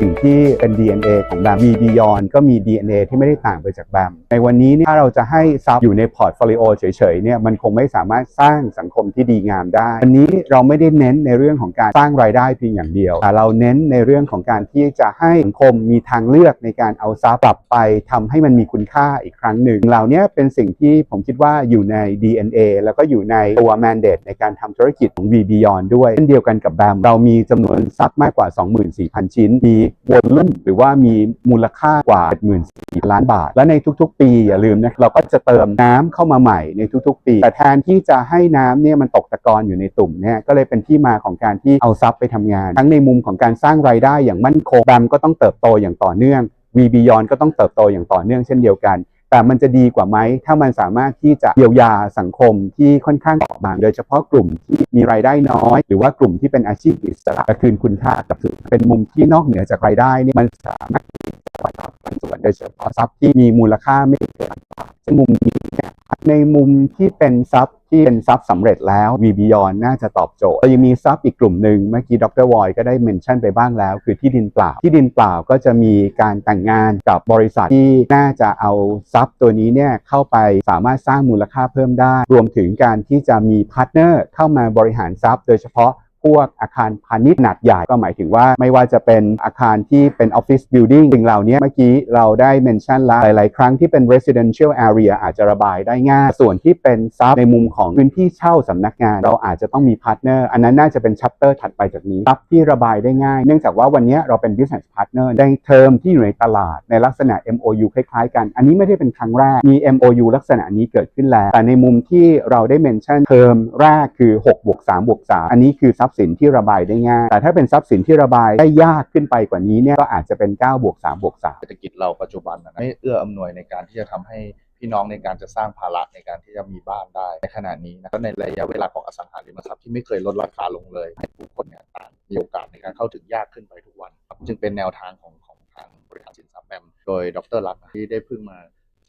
สิ่งที่เป็น DNA ของแบม B Beyond ก็มี DNA ที่ไม่ได้ต่างไปจากแบมในวันนี้เนี่ยถ้าเราจะให้ซับอยู่ในพอร์ตโฟลิโอเฉยๆเนี่ยมันคงไม่สามารถสร้างสังคมที่ดีงามได้ วันนี้เราไม่ได้เน้นในเรื่องของการสร้างรายได้เพียงอย่างเดียว แต่เราเน้นในเรื่องของการที่จะให้สังคมมีทางเลือกในการเอาซับกลับไปทำให้มันมีคุณค่าอีกครั้งหนึ่งเหล่านี้เป็นสิ่งที่ผมคิดว่าอยู่ใน DNA แล้วก็อยู่ในตัว mandate ในการทำธุรกิจของ B Beyond ด้วยเช่นเดียวกันกับแบมเรามีจำนวนซับมากกว่า 24,000 ชิ้นมีวอลลุ่มหรือว่ามีมูลค่ากว่า74,000ล้านบาท และในทุกๆ ปีอย่าลืมนะเราก็จะเติมน้ำเข้ามาใหม่ในทุกๆ ปี แต่แทนที่จะให้น้ำเนี่ยมันตกตะกอนอยู่ในตุ่มเนี่ยก็เลยเป็นที่มาของการที่เอาซับไปทำงาน ทั้งในมุมของการสร้างรายได้อย่างมั่นคงแบมก็ต้องเติบโตอย่างต่อเนื่องวีบียอนก็ต้องเติบโตอย่างต่อเนื่องเช่นเดียวกัน แต่มันจะดีกว่าไหม ถ้ามันสามารถที่จะเยียวยาสังคมที่ค่อนข้างเปราะบาง โดยเฉพาะกลุ่มที่มีรายได้น้อย หรือว่ากลุ่มที่เป็นอาชีพอิสระคืนคุณค่ากับสื่อเป็นมุมที่นอกเหนือจากรายได้นี่มันสามารถ ที่จะปกอบกันส่วนโดยเฉพาะทรัพย์ที่มีมูลค่าไม่เกินซึ่งมุมนี้เนี่ยในมุมที่เป็นทรัพย์ที่เป็นทรัพย์สำเร็จแล้ว V Beyond น่าจะตอบโจทย์เรายังมีทรัพย์อีกกลุ่มหนึ่งเมื่อกี้ดรวอยก็ได้เมนชั่นไปบ้างแล้ว คือที่ดินเปล่า ที่ดินเปล่าก็จะมีการแต่งงานกับบริษัทที่น่าจะเอาทรัพย์ตัวนี้เนี่ยเข้าไปสามารถสร้างมูลค่าเพิ่มได้ รวมถึงการที่จะมีพาร์ทเนอร์เข้ามาบริหารทรัพย์ โดยเฉพาะ พวกอาคารพาณิชย์ขนาดใหญ่ก็หมายถึงว่าไม่ว่าจะเป็นอาคารที่เป็นออฟฟิศบิลดิ่งสิ่งเหล่านี้เมื่อกี้เราได้เมนชั่นแล้วหลาย ๆ ครั้งที่เป็น residential area อาจจะระบายได้ง่าย ส่วนที่เป็นซับในมุมของพื้นที่เช่าสำนักงาน เราอาจจะต้องมีพาร์ทเนอร์อันนั้นน่าจะเป็นชัปเตอร์ถัดไปจากนี้ซับที่ระบายได้ง่าย เนื่องจากว่าวันนี้เราเป็น business partner ในเทอมที่อยู่ในตลาดในลักษณะ MOU คล้าย ๆ กัน อันนี้ไม่ได้เป็นครั้งแรกมี MOU ลักษณะนี้เกิดขึ้นแล้ว แต่ในมุมที่เราได้เมนชั่นเทอมแรกคือ6บวก3บวก3อันนี้คือทรัพย์สินที่ระบายได้ง่าย แต่ถ้าเป็นทรัพย์สินที่ระบายได้ยากขึ้นไปกว่านี้เนี่ยก็อาจจะเป็น9บวก3บวก3เศรษฐกิจเราปัจจุบันนะไม่เอื้ออำนวยในการที่จะทำให้พี่น้องในการจะสร้างภาระในการที่จะมีบ้านได้ในขณะนี้นะก็ในระยะเวลาของอสังหาริมทรัพย์ที่ไม่เคยลดราคาลงเลย ให้ผู้คนเนี่ยต่างมีโอกาสในการเข้าถึงยากขึ้นไปทุกวันครับจึงเป็นแนวทางของของทางบริหารสินทรัพย์แบมโดยดรรักที่ได้เพิ่งมา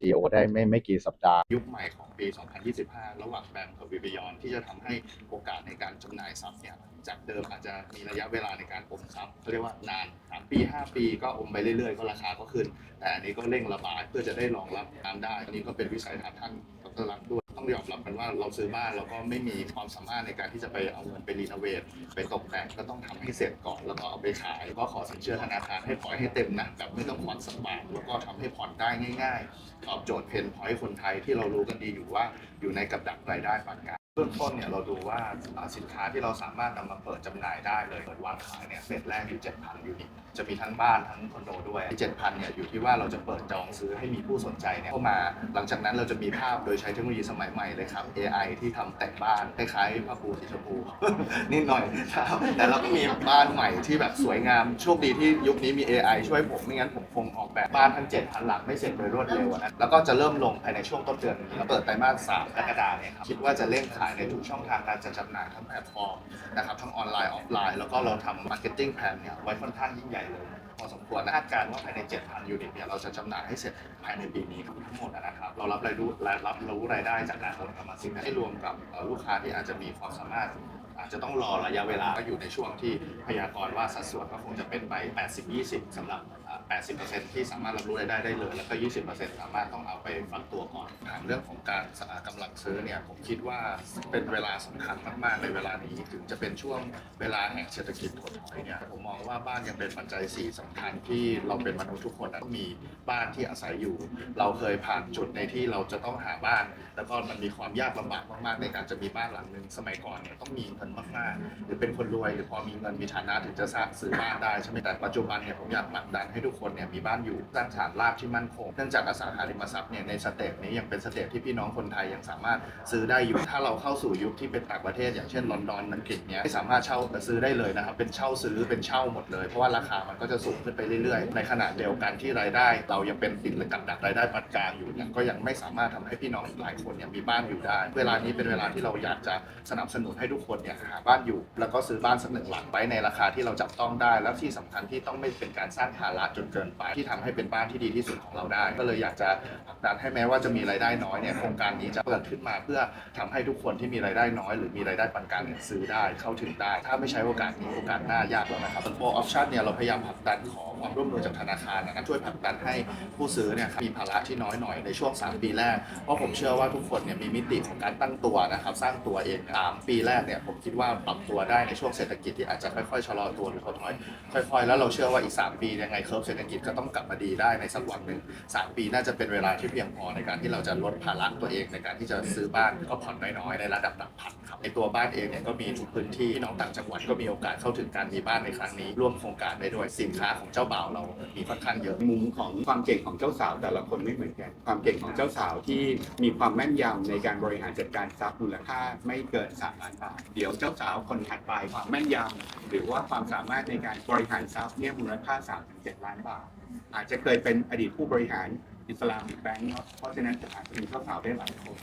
CEO ได้ไม่ไม่กี่สัปดาห์ ยุคใหม่ของปี 2025 ระหว่างแบมกับวิบยอนที่จะทำให้โอกาสในการจำหน่ายทรัพย์เนี่ยจากเดิมอาจจะมีระยะเวลาในการอมทรัพย์เขาเรียกว่านาน 3 ปี 5 ปีก็อมไปเรื่อยๆ ก็ราคาก็ขึ้น แต่อันนี้ก็เร่งระบายเพื่อจะได้รองรับน้ำได้อันนี้ก็เป็นวิสัยทัศน์ท่านดรรักษ์ด้วย ต้องยอมรับกันว่าเราซื้อบ้านเราก็ไม่มีความสามารถในการที่จะไปเอาเงินไปรีโนเวทไปตกแต่งก็ต้องทำให้เสร็จก่อนแล้วก็เอาไปขาย ก็ขอสินเชื่อธนาคารให้ปล่อยให้เต็มนะแบบไม่ต้องผ่อนสักบาทแล้วก็ทำให้ผ่อนได้ง่ายๆตอบโจทย์เพนพอยต์คนไทยที่เรารู้กันดีอยู่ว่าอยู่ในกับดักรายได้ปานกลาง เบื้องต้นเนี่ยเราดูว่าสินค้าที่เราสามารถนำมาเปิดจำหน่ายได้เลยเปิดวางขายเนี่ยเฟสแรกอยู่ 7,000 ยูนิตจะมีทั้งบ้านทั้งคอนโดด้วย 7,000 เนี่ยอยู่ที่ว่าเราจะเปิดจองซื้อให้มีผู้สนใจเนี่ยเข้ามา หลังจากนั้นเราจะมีภาพโดยใช้เทคโนโลยีสมัยใหม่เลยครับ AI ที่ทำแต่งบ้านคล้ายๆผ้าปูสีชมพูนิดหน่อยครับแต่เราก็มีบ้านใหม่ที่แบบสวยงามโชคดีที่ยุคนี้มี AI ช่วยผมไม่งั้นผมคงออกแบบบ้านทั้ง 7,000 หลังไม่เสร็จโดยรวดเร็วนะแล้วก็จะเริ่มลงภายในช่วงต้นเดือนนี้เปิดไตรมาส3กรกฎาคมเนี่ยครับคิดว่าจะเร่งขายในทุกช่องทางการจัดจำหน่ายทั้งแพลตฟอร์มนะครับทั้งออนไลน์ออฟไลน์แล้วก็เราทำมาร์เก็ตติ้งแพลนเนี่ยไว้ค่อนข้างยิ่งใหญ่เลยพอสมควรนะคาดการณ์ว่าภายใน 7,000 ยูนิตเนี่ยเราจะจำหน่ายให้เสร็จภายในปีนี้ทั้งหมดนะครับเรารับรายรู้รับรู้รายได้จากการโอนกรรมสิทธิ์ให้รวมกับเอ่อลูกค้าที่อาจจะมีความสามารถ อาจจะต้องรอระยะเวลาก็อยู่ในช่วงที่พยากรณ์ว่าสัดส่วนก็คงจะเป็นไป 80-20สำหรับ 80%ที่สามารถรับรู้รายได้ได้เลย แล้วก็ 20%สามารถต้องเอาไปฝักตัวก่อนถามเรื่องของการสะกำลังซื้อเนี่ยผมคิดว่าเป็นเวลาสำคัญมากๆในเวลานี้ถึงจะเป็นช่วงเวลาแห่งเศรษฐกิจถดถอยเนี่ยผมมองว่าบ้านยังเป็นปัจจัยสี่สำคัญที่เราเป็นมนุษย์ทุกคนต้องมีบ้านที่อาศัยอยู่ เราเคยผ่านจุดในที่เราจะต้องหาบ้าน แล้วก็มันมีความยากลำบากมากๆในการจะมีบ้านหลังหนึ่งสมัยก่อนเนี่ยต้องมีเงินมากๆหรือเป็นคนรวยหรือพอมีเงินมีฐานะถึงจะสร้างซื้อบ้านได้ใช่ไหมแต่ปัจจุบันเนี่ยผมอยากผลักดันให้ทุกคนเนี่ยมีบ้านอยู่สร้างฐานรากที่มั่นคงเนื่องจากอสังหาริมทรัพย์เนี่ยในสเตจนี้ยังเป็นสเตจที่พี่น้องคนไทยยังสามารถซื้อได้อยู่ถ้าเราเข้าสู่ยุคที่เป็นต่างประเทศ อย่างเช่นลอนดอนอังกฤษเนี่ยไม่สามารถเช่าซื้อได้เลยนะครับเป็นเช่าซื้อเป็นเช่าหมดเลยเพราะว่าราคามันก็จะสูงขึ้นไปเรื่อยๆ ในขณะเดียวกันที่รายได้ เรายังเป็นติดกับดักรายได้ปานกลางอยู่เนี่ยก็ยังไม่สามารถทำให้พี่น้องหลายคนเนี่ยมีบ้านอยู่ได้ เวลานี้เป็นเวลาที่เราอยากจะสนับสนุนให้ทุกคนเนี่ยหาบ้านอยู่ แล้วก็ซื้อบ้านสักหนึ่งหลังไว้ในราคาที่เราจับต้องได้ แล้วที่สำคัญที่ต้องไม่เป็นการสร้างภาระจนเกินไป ที่ทำให้เป็นบ้านที่ดีที่สุดของเราได้ ก็เลยอยากจะผลักดันให้แม้ว่าจะมีรายได้น้อยเนี่ยโครงการนี้จะเปิดขึ้นมาเพื่อทำให้ทุกคนที่มีรายได้น้อย หรือมีรายได้ปานกลางเนี่ยซื้อได้เข้าถึงได้ ถ้าไม่ใช้โอกาสนี้โอกาสหน้ายากแล้วนะครับโปรออปชั่นเนี่ยเราพยายามผลักดันขอความร่วมมือจากธนาคารนะครับช่วยผลักดันให้ผู้ซื้อเนี่ยครับมีภาระที่น้อยหน่อยในช่วง 3 ปีแรกเพราะผมเชื่อว่าทุกคนเนี่ยมีมิติของการตั้งตัวนะครับสร้างตัวเองสามปีแรกเนี่ยผมคิดว่าปรับตัวได้ในช่วงเศรษฐกิจที่อาจจะค่อยๆชะลอตัวหรือถดถอยค่อยๆ แล้วเราเชื่อว่าอีก 3 ปียังไงเคอร์ฟเศรษฐกิจก็ต้องกลับมาดีได้ในสักวันหนึ่งสามปีน่าจะเป็นเวลาที่เพียงพอในการที่เราจะลดภาระตัวเองในการที่จะซื้อบ้านก็ผ่อนน้อยๆในระดับหลักพันครับในตัวบ้านเองเนี่ยก็มีทุกพื้นที่พี่น้องต่างจังหวัดก็มีโอกาสเข้าถึงการมีบ้านในครั้งนี้ ร่วมโครงการได้ด้วยสินค้าของเจ้าบ่าวเรามีค่อนข้างเยอะ มุมของความเก่งของเจ้าสาวแต่ละคนไม่เหมือนกัน ความเก่งของเจ้าสาวที่มีความแม่นยำในการบริหารจัดการทรัพย์มูลค่าไม่เกิน3ล้านบาทเดี๋ยวเจ้าสาวคนถัดไปความแม่นยำหรือว่าความสามารถในการบริหารทรัพย์เนี่ยมูลค่า 3-7 ล้านบาท อาจจะเคยเป็นอดีตผู้บริหารอิสลามแบงก์เพราะฉะนั้นอาจจะมีเจ้าสาวได้หลายคน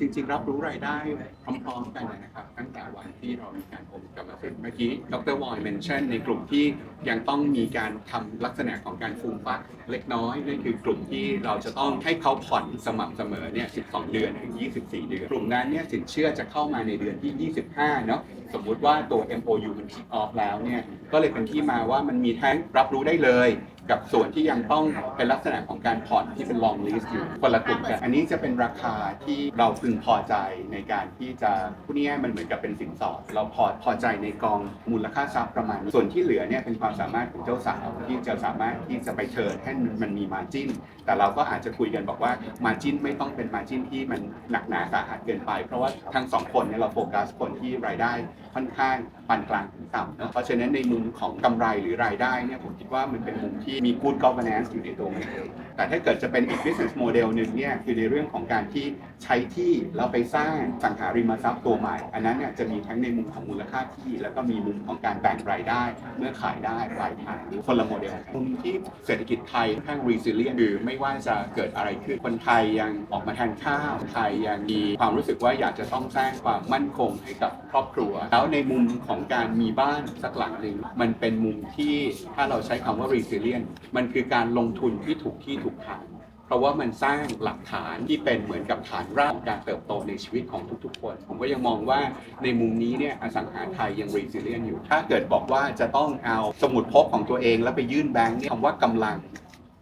จริงๆ รับรู้รายได้พร้อมๆกันเลยนะครับ ตั้งแต่วันที่เรามีการโอนกรรมสิทธิ์เมื่อกี้ดรวอยเมนชั่นในกลุ่มที่ยังต้องมีการทำลักษณะของการฟูมฟักเล็กน้อยนั่นคือกลุ่มที่เราจะต้องให้เขาผ่อนสม่ำเสมอเนี่ย 12 เดือนถึง 24 เดือน กลุ่มนั้นเนี่ยสินเชื่อจะเข้ามาในเดือนที่ 25 เนาะสมมุติว่าตัว MOU มัน kick off แล้วเนี่ยก็เลยเป็นที่มาว่ามันมีทั้งรับรู้ได้เลยกับส่วนที่ยังต้องเป็นลักษณะของการผ่อนที่เป็น long lease อยู่คนละกลุ่มกัน อันนี้จะเป็นราคาที่เราพึงพอใจในการที่จะพูดง่ายๆมันเหมือนกับเป็นสินสอด เราพอพอใจในกองมูลค่าทรัพย์ประมาณนี้ส่วนที่เหลือเนี่ยเป็นความสามารถของเจ้าสาวที่จะสามารถที่จะไปเชิญให้มันมีมาจิ้น แต่เราก็อาจจะคุยกันบอกว่ามาจิ้นไม่ต้องเป็นมาจิ้นที่มันหนักหนาสาหัสเกินไป เพราะว่าทั้งสองคนเนี่ยเราโฟกัสคนที่รายได้ค่อนข้างปานกลางถึงต่ำเนอะเพราะฉะนั้นในมุมของกำไรหรือรายได้เนี่ยผมคิดว่ามันเป็นมุมที่มี good governance อยู่ในตัวมันเองแต่ถ้าเกิดจะเป็นอีก business model หนึ่งเนี่ยคือในเรื่องของการที่ใช้ที่แล้วไปสร้างสังหาริมทรัพย์ตัวใหม่ อันนั้นเนี่ยจะมีทั้งในมุมของมูลค่าที่ แล้วก็มีมุมของการแบ่งรายได้ เมื่อขายได้ปลายทางคนละโมเดลมุมที่เศรษฐกิจไทยค่อนข้าง resilient คือไม่ว่าจะเกิดอะไรขึ้นคนไทยยังออกมาทานข้าวไทยยังมีความรู้สึกว่าอยากจะต้องสร้างความมั่นคงให้กับครอบครัว แล้วในมุมของการมีบ้านสักหลังหนึ่งมันเป็นมุมที่ถ้าเราใช้คำว่า resilient มันคือการลงทุนที่ถูกที่ถูกทาง เพราะว่ามันสร้างหลักฐานที่เป็นเหมือนกับฐานรากของการเติบโตในชีวิตของทุกๆคน ผมก็ยังมองว่าในมุมนี้เนี่ยอสังหาไทยยัง resilient อยู่ ถ้าเกิดบอกว่าจะต้องเอาสมุดพกของตัวเองแล้วไปยื่นแบงค์เนี่ยคำว่ากำลัง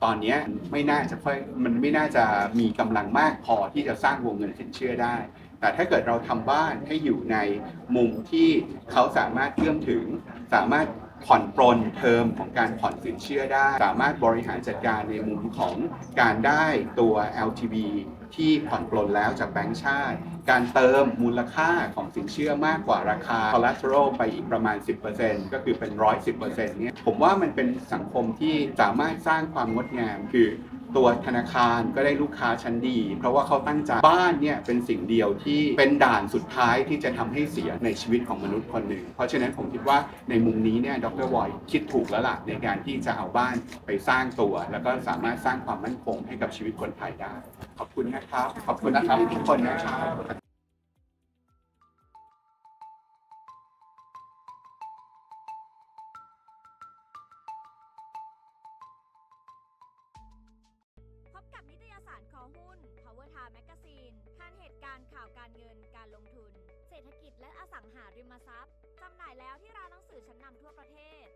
ตอนนี้ไม่น่าจะค่อยมันไม่น่าจะมีกำลังมากพอที่จะสร้างวงเงินสินเชื่อได้ แต่ถ้าเกิดเราทำบ้านให้อยู่ในมุมที่เขาสามารถเอื้อมถึงสามารถ ผ่อนปลนเทอมของการผ่อนสินเชื่อได้ สามารถบริหารจัดการในมุมของการได้ตัว LTV ที่ผ่อนปลนแล้วจากแบงก์ชาติ การเติมมูลค่าของสินเชื่อมากกว่าราคา collateral ไปอีกประมาณ 10%ก็คือเป็น 110%เนี่ยผมว่ามันเป็นสังคมที่สามารถสร้างความงดงามคือ ตัวธนาคารก็ได้ลูกค้าชั้นดี เพราะว่าเขาตั้งใจบ้านเนี่ยเป็นสิ่งเดียวที่เป็นด่านสุดท้ายที่จะทำให้เสียในชีวิตของมนุษย์คนหนึ่ง เพราะฉะนั้นผมคิดว่าในมุมนี้เนี่ยดรวอยคิดถูกแล้วล่ะในการที่จะเอาบ้านไปสร้างตัว แล้วก็สามารถสร้างความมั่นคงให้กับชีวิตคนไทยได้ ขอบคุณนะครับ ขอบคุณนะครับทุกคนนะครับ แมกกาซีนทานเหตุการณ์ข่าวการเงินการลงทุน เศรษฐกิจและอสังหาริมทรัพย์จำหน่ายแล้วที่ร้านหนังสือชั้นนำทั่วประเทศ